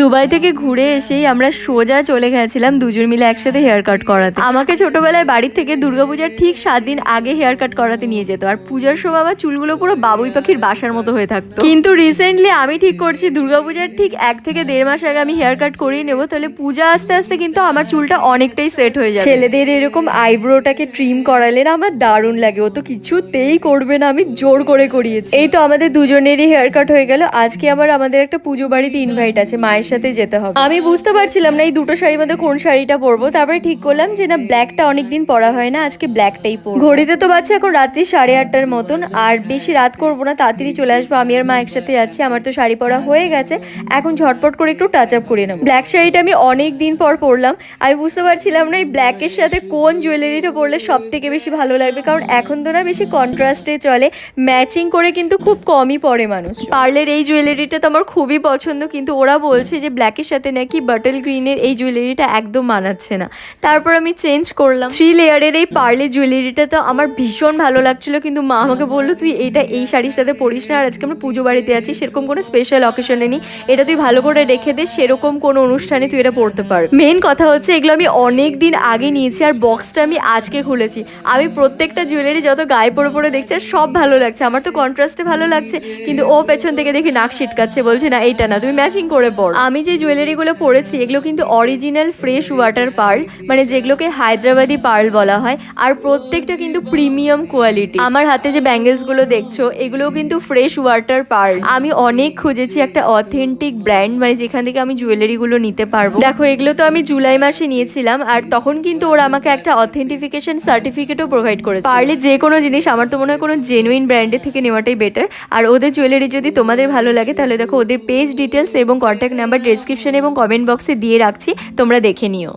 Dubai থেকে ঘুরে এসেই আমরা সোজা চলে গেছিলাম দুজন মিলে একসাথে হেয়ার কাট করাতে। আমাকে ছোটবেলায় বাড়ি থেকে দুর্গাপূজার ঠিক সাত দিন আগে হেয়ার কাট করাতে নিয়ে যেত। আর পূজার সময় আমার চুলগুলো পুরো বাবুই পাখির বাসার মতো হয়ে থাকতো। কিন্তু রিসেন্টলি আমি ঠিক করছি, দুর্গাপূজার ঠিক এক থেকে দেড় মাস আগে আমি হেয়ার কাট করিয়ে নেব, তাহলে পূজা আস্তে আস্তে কিন্তু আমার চুলটা অনেকটাই সেট হয়ে যাবে। ছেলেদের এরকম আইব্রোটাকে ট্রিম করালে না আমার দারুণ লাগে, ও তো কিছুতেই করবে না, আমি জোর করে করিয়েছি। এই তো আমাদের দুজনেরই হেয়ার কাট হয়ে গেল। আজকে আবার আমাদের একটা পুজো বাড়িতে ইনভাইট আছে, মায়ের সাথে যেতে হবে। আমি বুঝতে পারছিলাম না এই দুটো শাড়ির মধ্যে কোন শাড়িটা পরবো। তারপরে ঠিক করলাম যে না ব্ল্যাকটা অনেকদিন পরা হয় না আজকে ব্ল্যাকটাই পরবো। ঘড়িতে তো বাচ্চা এখন রাত্রি সাড়ে আটটার মতন আর বেশি রাত করব না তাড়াতাড়ি চলে আসব। আমি আর মা একসাথে যাচ্ছি আমার তো শাড়ি পরা হয়ে গেছে। এখন ঝটপট করে একটু টাচ আপ করে নেব। ব্ল্যাক শাড়িটা আমি অনেক দিন পর পরলাম। আমি বুঝতে পারছিলাম না এই ব্ল্যাকের সাথে কোন জুয়েলারিটা পরলে সব থেকে বেশি ভালো লাগবে কারণ এখন তো না বেশি কন্ট্রাস্টে চলে। ম্যাচিং করে কিন্তু খুব কমই পরে মানুষ। পার্লের এই জুয়েলারিটা তো আমার খুবই পছন্দ কিন্তু ওরা বলছে যে ব্ল্যাকের সাথে নাকি বাটল গ্রিনের এই জুয়েলারিটা একদম মানাচ্ছে না। তারপর আমি চেঞ্জ করলাম। থ্রি লেয়ারের এই পার্লে জুয়েলারিটা তো আমার ভীষণ ভালো লাগছিল, কিন্তু মা আমাকে বলল, তুই এটা এই শাড়ির সাথে পরিস না, আর আজকে আমরা পুজো বাড়িতে আছি, সেরকম কোনো স্পেশাল অকেশনে নেই। এটা তুই ভালো করে রেখে দে, সেরকম কোনো অনুষ্ঠানে তুই এটা পড়তে পার মেন কথা হচ্ছে, এগুলো আমি অনেক দিন আগে নিয়েছি, আর বক্সটা আমি আজকে খুলেছি। আমি প্রত্যেকটা জুয়েলারি যত গায়ে পড়ে পড়ে দেখছি, আর সব ভালো লাগছে। আমার তো কন্ট্রাস্টে ভালো লাগছে, কিন্তু ও পেছন থেকে দেখি নাক ছিটকাচ্ছে, বলছে, না, এইটা না, তুমি ম্যাচিং করে পড়। আমি যে জুয়েলারিগুলো পরেছি, এগুলো কিন্তু অরিজিনাল ফ্রেশ ওয়াটার পার্ল মানে যেগুলোকে হায়দ্রাবাদি পার্ল বলা হয়, আর প্রত্যেকটা কিন্তু প্রিমিয়াম কোয়ালিটি আমার হাতে যে ব্যাঙ্গেলসগুলো দেখছ এগুলো কিন্তু ফ্রেশ ওয়াটার পার্ল আমি অনেক খুঁজেছি একটা অথেন্টিক ব্র্যান্ড মানে যেখান থেকে আমি জুয়েলারিগুলো নিতে পারব। দেখো, এগুলো তো আমি জুলাই মাসে নিয়েছিলাম, আর তখন কিন্তু ওরা আমাকে একটা অথেন্টিফিকেশন সার্টিফিকেটও প্রোভাইড করেছে। পারলে যে কোনো জিনিস, আমার তো মনে হয় কোনো জেনুইন ব্র্যান্ডের থেকে নেওয়াটাই বেটার আর ওদের জুয়েলারি যদি তোমাদের ভালো লাগে, তাহলে দেখো, ওদের পেজ ডিটেলস এবং কন্ট্যাক্ট নাম্বার ডিসক্রিপশন এবং কমেন্ট বক্সে দিয়ে রাখছি তোমরা দেখে নিও।